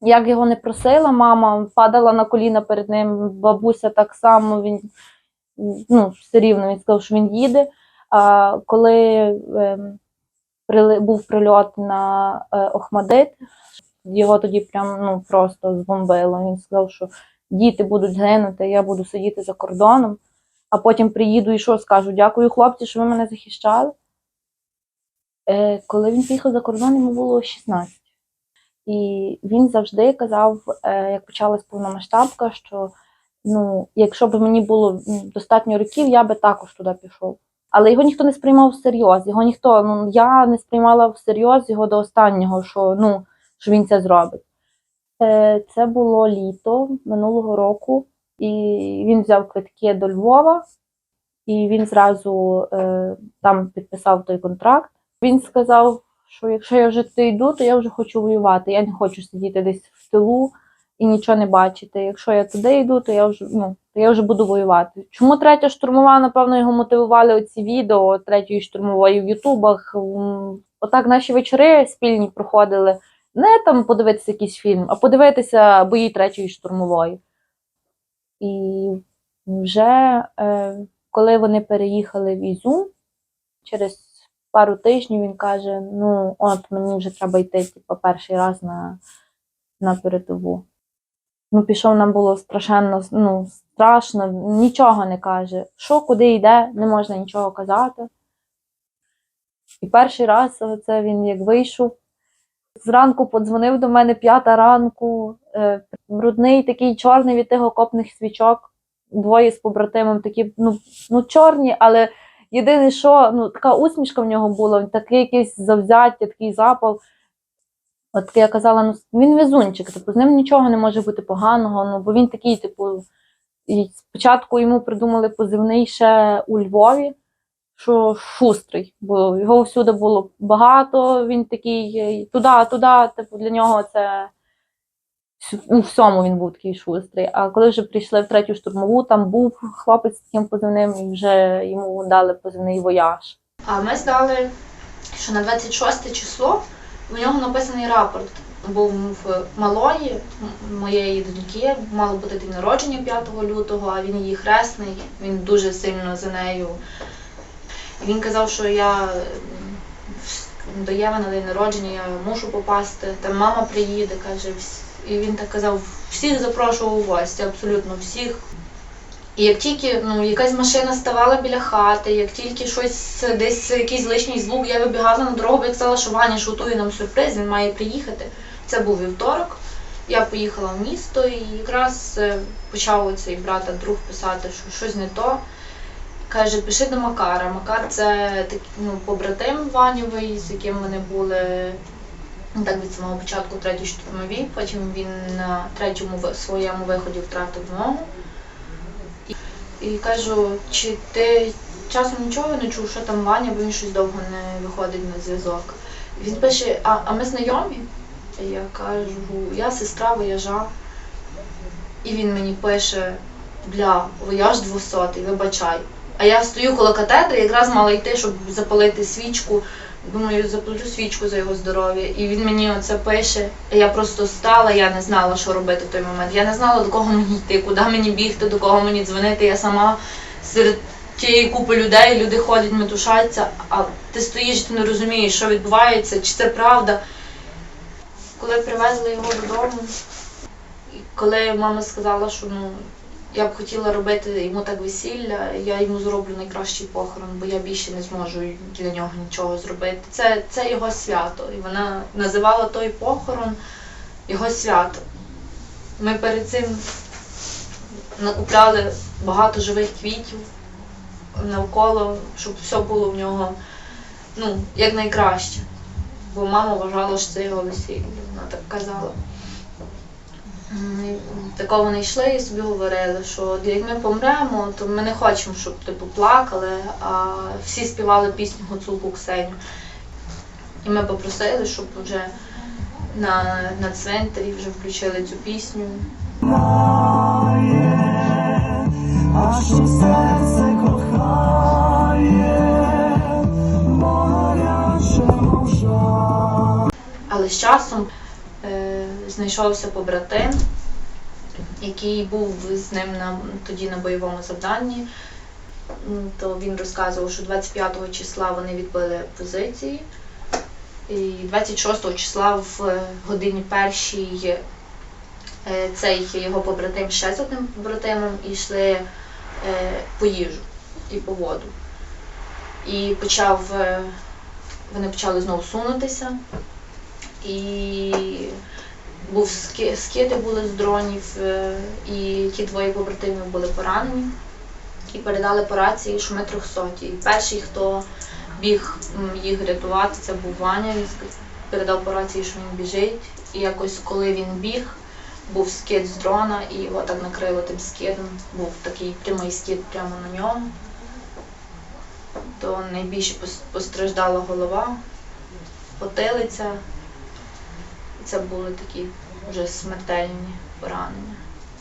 Як його не просила, мама падала на коліна перед ним, бабуся так само, він ну, все рівно він сказав, що він їде. А коли прили- був прильот на е, Охмадит, його тоді прям ну, просто збомбило. Він сказав, що діти будуть гинути, я буду сидіти за кордоном, а потім приїду і що скажу? Дякую, хлопці, що ви мене захищали. Е, коли він поїхав за кордон, йому було 16. І він завжди казав, е, як почалась повномасштабка, що ну, якщо б мені було достатньо років, я би також туди пішов. Але його ніхто не сприймав всерйоз. Його ніхто, ну я не сприймала всерйоз його до останнього, що, ну, що він це зробить. Е, Це було літо минулого року, і він взяв квитки до Львова, і він зразу е, там підписав той контракт. Він сказав, що якщо я вже туди йду, то я вже хочу воювати. Я не хочу сидіти десь в тилу і нічого не бачити. Якщо я туди йду, то я вже ну, я вже буду воювати. Чому третя штурмова, напевно, його мотивували оці відео третьої штурмової в Ютубах. Отак наші вечори спільні проходили. Не там подивитися якийсь фільм, а подивитися бої третьої штурмової. І вже е, коли вони переїхали в Ізюм, через пару тижнів він каже: ну, от мені вже треба йти, типу, перший раз на, на передову. Ну, пішов, нам було страшенно, ну, страшно, нічого не каже. Що, куди йде, не можна нічого казати. І перший раз це він як вийшов. Зранку подзвонив до мене п'ята ранку, е, брудний такий чорний від тих окопних свічок. Двоє з побратимом такі, ну, ну чорні, але єдине, що ну, така усмішка в нього була, такий якийсь завзяття, такий запал. От я казала, ну він везунчик, типу, з ним нічого не може бути поганого, ну бо він такий, типу, і спочатку йому придумали позивний ще у Львові, що шустрий, бо його всюди було багато, він такий туди, туди, типу, для нього це у всьому він був такий шустрий. А коли вже прийшли в третю штурмову, там був хлопець з таким позивним, і вже йому дали позивний вояж. А ми здали, що на 26 число у нього написаний рапорт. Був в малої моєї доньки, мало бути день народження 5 лютого, а він її хресний, він дуже сильно за нею. Він казав, що я до Єви на день народження я мушу попасти. Там мама приїде, каже, «Вс- і він так казав, всіх запрошував у гості, абсолютно всіх. І як тільки ну, якась машина ставала біля хати, як тільки щось десь якийсь лишній звук, я вибігала на дорогу, бо я казала, що Ваня ж готує нам сюрприз, він має приїхати. Це був вівторок. Я поїхала в місто і якраз е, почав оцей брата друг писати, що щось не то. Каже, пиши до Макара. Макар це ну, побратим Ванєвий, з яким вони були так від самого початку третій штурмовій. Потім він на третьому своєму виході втратив ногу. І кажу, чи ти часом нічого не чув, що там Ваня, бо він щось довго не виходить на зв'язок. Він пише, а, а ми знайомі? Я кажу, я сестра вояжа. І він мені пише, бля, вояж 200, вибачай. А я стою коло катедри, якраз мала йти, щоб запалити свічку. Думаю, запалю свічку за його здоров'я. І він мені оце пише. Я просто стала, я не знала, що робити в той момент. Я не знала, до кого мені йти, куди мені бігти, до кого мені дзвонити. Я сама серед тієї купи людей, люди ходять, метушаться, а ти стоїш, ти не розумієш, що відбувається, чи це правда. Коли привезли його додому, і коли мама сказала, що ну, я б хотіла робити йому так весілля, я йому зроблю найкращий похорон, бо я більше не зможу для нього нічого зробити. Це, це його свято. І вона називала той похорон його свято. Ми перед цим накупляли багато живих квітів навколо, щоб все було в нього ну, як. Бо мама вважала, що це його весілля, вона так казала. І вони йшли і собі говорили, що як ми помремо, то ми не хочемо, щоб типу плакали, а всі співали пісню Гуцулку Ксеню. І ми попросили, щоб вже на, на цвинтарі вже включили цю пісню. Але з часом знайшовся побратим, який був з ним на, тоді на бойовому завданні. То він розказував, що 25 числа вони відбили позиції. І 26 числа в е, годині першій е, цей його побратим ще з одним побратимом йшли е, по їжу і по воду. І почав, вони почали знову сунутися. І був ски- скиди були з дронів, е, і ті двоє побратимів були поранені. І передали по рації, що ми трьохсоті. Перший, хто біг їх рятувати, це був Ваня. Він передав по рації, що він біжить. І якось коли він біг, був скид з дрона, і його так накрило тим скидом. Був такий прямий скид прямо на нього. То найбільше постраждала голова, потилиця. Це були такі вже смертельні поранення.